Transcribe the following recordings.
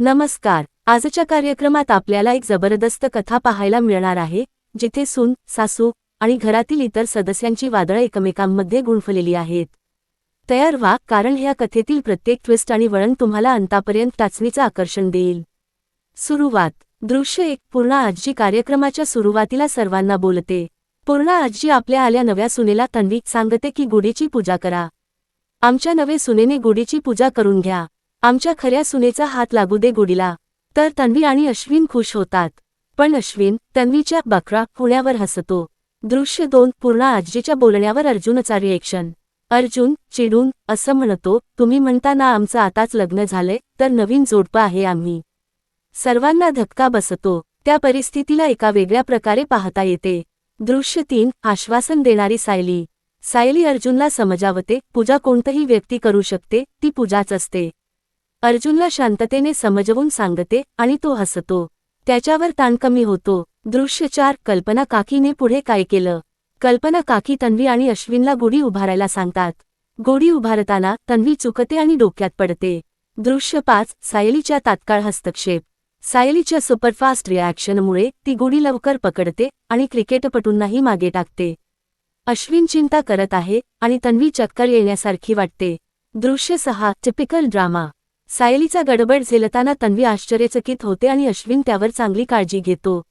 नमस्कार. आजच्या कार्यक्रमात आपल्याला एक जबरदस्त कथा पाहायला मिळणार आहे जिथे सून सासू आणि घरातील इतर सदस्यांची वादळं एकमेकांमध्ये गुंफलेली आहेत. तयार व्हा कारण ह्या कथेतील प्रत्येक ट्विस्ट आणि वळण तुम्हाला अंतापर्यंत टाचणीचं आकर्षण देईल. सुरुवात. दृश्य एक पूर्णा आजी कार्यक्रमाच्या सुरुवातीला सर्वांना बोलते. पूर्णा आजी आपल्या आल्या नव्या सुनेला तन्वी सांगते की गुढीची पूजा करा. आमच्या नवे सुनेने गुढीची पूजा करून घ्या. आमच्या खऱ्या सुनेचा हात लागू दे गुढीला तर तन्वी आणि अश्विन खुश होतात. पण अश्विन तन्वीच्या बकरा पुण्यावर हसतो. दृश्य दोन पूर्ण आजीच्या बोलण्यावर अर्जुनचा रिएक्शन अर्जुन चिडून असं म्हणतो तुम्ही म्हणता ना आमचं आताच लग्न झालंय तर नवीन जोडपं आहे आम्ही. सर्वांना धक्का बसतो. त्या परिस्थितीला एका वेगळ्या प्रकारे पाहता येते. दृश्य तीन आश्वासन देणारी सायली. सायली अर्जुनला समजावते पूजा कोणतही व्यक्ती करू शकते ती पूजाच असते. अर्जुनला शांततेने समजवून सांगते आणि तो हसतो. त्याच्यावर ताण कमी होतो. दृश्य चार कल्पना काकीने पुढे काय केलं? कल्पना काकी तन्वी आणि अश्विनला गुढी उभारायला सांगतात. गुढी उभारताना तन्वी चुकते आणि डोक्यात पडते. दृश्य पाच सायलीच्या तात्काळ हस्तक्षेप. सायलीच्या सुपरफास्ट रिॲक्शनमुळे ती गुढी लवकर पकडते आणि क्रिकेटपटूंनाही मागे टाकते. अश्विन चिंता करत आहे आणि तन्वी चक्कर येण्यासारखी वाटते. दृश्य सहा टिपिकल ड्रामा सायलीचा गडबड झेलताना तन्वी आश्चर्यचकित होते आणि अश्विन त्यावर चांगली काळजी घेतो.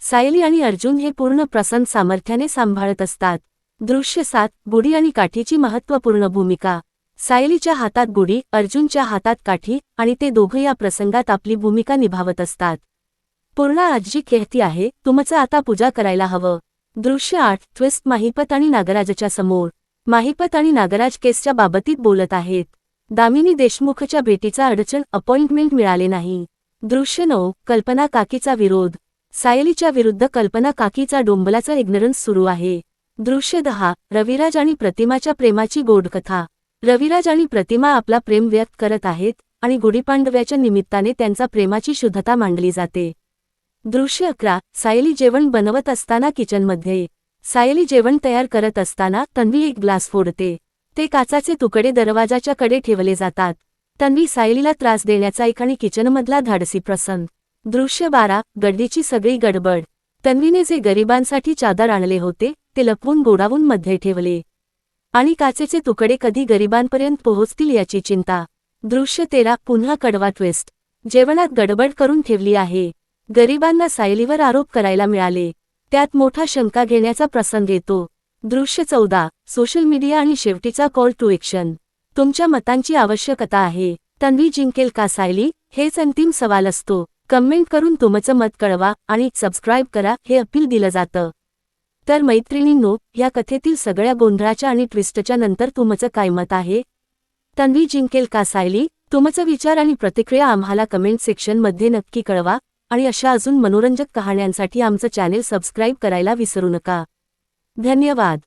सायली आणि अर्जुन हे पूर्ण प्रसन्न सामर्थ्याने सांभाळत असतात. दृश्य सात गुढी आणि काठीची महत्त्वपूर्ण भूमिका. सायलीच्या हातात गुढी अर्जुनच्या हातात काठी आणि ते दोघं या प्रसंगात आपली भूमिका निभावत असतात. पूर्णा आजी खेहती आहे तुमचं आता पूजा करायला हवं. दृश्य आठ ट्विस्ट माहिपत आणि नागराजच्या समोर. माहिपत आणि नागराज केसच्या बाबतीत बोलत आहेत. दामिनी देशमुखच्या भेटीचा अडचण अपॉइंटमेंट मिळाले नाही. दृश्य नऊ कल्पना काकीचा विरोध. सायलीच्या विरुद्ध कल्पना काकीचा डोंबलाचा इग्नरन्स सुरू आहे. दृश्य दहा रविराज आणि प्रतिमाच्या प्रेमाची गोडकथा. रविराज आणि प्रतिमा आपला प्रेम व्यक्त करत आहेत आणि गुढीपांडव्याच्या निमित्ताने त्यांचा प्रेमाची शुद्धता मांडली जाते. दृश्य अकरा सायली जेवण बनवत असताना किचनमध्ये सायली जेवण तयार करत असताना तन्वी एक ग्लास फोडते. ते काचाचे तुकडे दरवाजाच्या कडे ठेवले जातात. तन्वी सायलीला त्रास देण्याचा एक आणि किचनमधला धाडसी प्रसंग. दृश्य बारा गड्डीची सगळी गडबड. तन्वीने जे गरिबांसाठी चादर आणले होते ते लपवून गोडावून मध्ये ठेवले. आणि काचेचे तुकडे कधी गरिबांपर्यंत पोहोचतील याची चिंता. दृश्य तेरा पुन्हा कडवा ट्विस्ट जेवणात गडबड करून ठेवली आहे. गरिबांना सायलीवर आरोप करायला मिळाले. त्यात मोठा शंका घेण्याचा प्रसंग येतो. दृश्य चौदा सोशल मीडिया आणि शेवटीचा कॉल टू एक्शन तुमच्या मतांची आवश्यकता आहे. तन्वी जिंकेल का सायली? हेच अंतिम सवाल असतो. कमेंट करून तुमचं मत कळवा आणि सबस्क्राईब करा हे अपील दिलं जातं. तर मैत्रिणींनो या कथेतील सगळ्या गोंधळाच्या आणि ट्विस्टच्या नंतर तुमचं काय मत आहे? तन्वी जिंकेल का सायली? तुमचं विचार आणि प्रतिक्रिया आम्हाला कमेंट सेक्शनमध्ये नक्की कळवा आणि अशा अजून मनोरंजक कहाण्यांसाठी आमचं चॅनेल सबस्क्राईब करायला विसरू नका. धन्यवाद.